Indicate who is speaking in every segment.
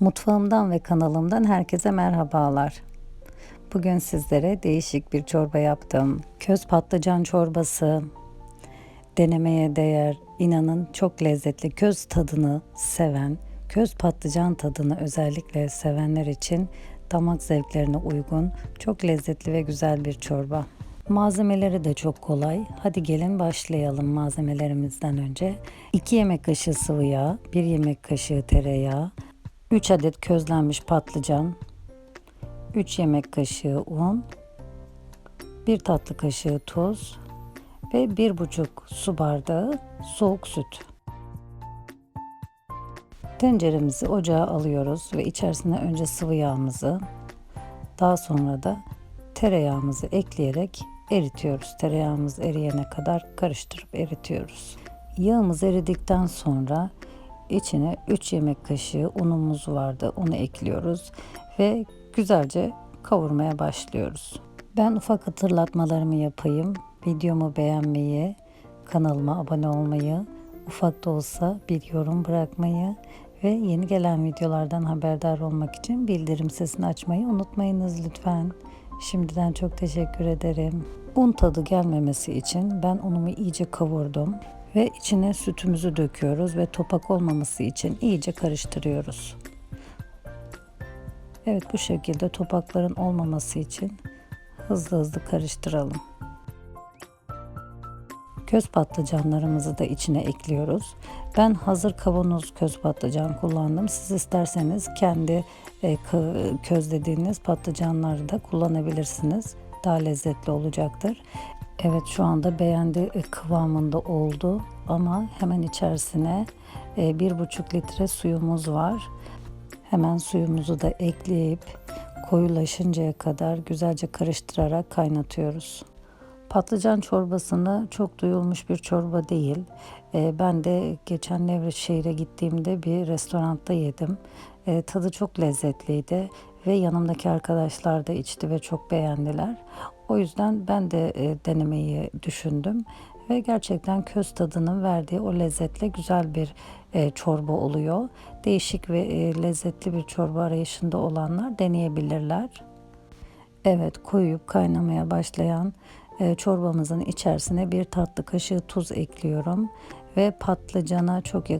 Speaker 1: Mutfağımdan ve kanalımdan herkese merhabalar. Bugün sizlere değişik bir çorba yaptım. Köz patlıcan çorbası. Denemeye değer, inanın çok lezzetli. Köz tadını seven, köz patlıcan tadını özellikle sevenler için damak zevklerine uygun, çok lezzetli ve güzel bir çorba. Malzemeleri de çok kolay. Hadi gelin başlayalım malzemelerimizden önce. 2 yemek kaşığı sıvı yağ, 1 yemek kaşığı tereyağı, 3 adet közlenmiş patlıcan, 3 yemek kaşığı un, 1 tatlı kaşığı tuz ve 1,5 su bardağı soğuk süt. Tenceremizi ocağa alıyoruz ve içerisine önce sıvı yağımızı, daha sonra da tereyağımızı ekleyerek eritiyoruz. Tereyağımız eriyene kadar karıştırıp eritiyoruz. Yağımız eridikten sonra içine 3 yemek kaşığı unumuz vardı. Onu ekliyoruz ve güzelce kavurmaya başlıyoruz. Ben ufak hatırlatmalarımı yapayım. Videomu beğenmeyi, kanalıma abone olmayı, ufak da olsa bir yorum bırakmayı ve yeni gelen videolardan haberdar olmak için bildirim sesini açmayı unutmayınız lütfen. Şimdiden çok teşekkür ederim. Un tadı gelmemesi için ben unumu iyice kavurdum ve içine sütümüzü döküyoruz ve topak olmaması için iyice karıştırıyoruz. Evet bu şekilde topakların olmaması için hızlı hızlı karıştıralım. Köz patlıcanlarımızı da içine ekliyoruz. Ben hazır kavanoz köz patlıcan kullandım. Siz isterseniz kendi e, közlediğiniz patlıcanları da kullanabilirsiniz. Daha lezzetli olacaktır. Evet şu anda beğendi e, kıvamında oldu ama hemen içerisine e, bir buçuk litre suyumuz var. Hemen suyumuzu da ekleyip koyulaşıncaya kadar güzelce karıştırarak kaynatıyoruz. Patlıcan çorbasını çok duyulmuş bir çorba değil. E, ben de geçen Nevşehir'e gittiğimde bir restoranda yedim. Tadı çok lezzetliydi ve yanımdaki arkadaşlar da içti ve çok beğendiler. O yüzden ben de e, denemeyi düşündüm ve gerçekten köz tadının verdiği o lezzetle güzel bir e, çorba oluyor. Değişik ve e, lezzetli bir çorba arayışında olanlar deneyebilirler. Evet koyup kaynamaya başlayan e, çorbamızın içerisine bir tatlı kaşığı tuz ekliyorum ve patlıcana çok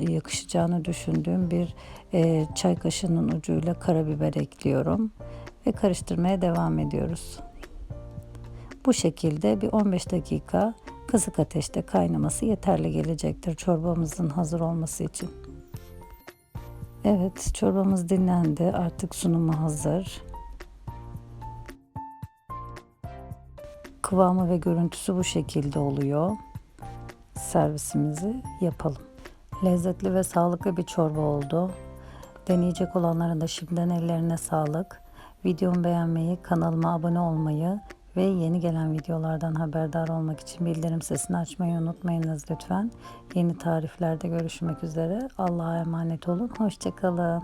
Speaker 1: yakışacağını düşündüğüm bir e, çay kaşığının ucuyla karabiber ekliyorum ve karıştırmaya devam ediyoruz. Bu şekilde bir 15 dakika kısık ateşte kaynaması yeterli gelecektir çorbamızın hazır olması için. Evet çorbamız dinlendi artık sunumu hazır. Kıvamı ve görüntüsü bu şekilde oluyor. Servisimizi yapalım. Lezzetli ve sağlıklı bir çorba oldu. Deneyecek olanların da şimdiden ellerine sağlık. Videomu beğenmeyi, kanalıma abone olmayı ve yeni gelen videolardan haberdar olmak için bildirim sesini açmayı unutmayınız lütfen. Yeni tariflerde görüşmek üzere. Allah'a emanet olun. Hoşçakalın.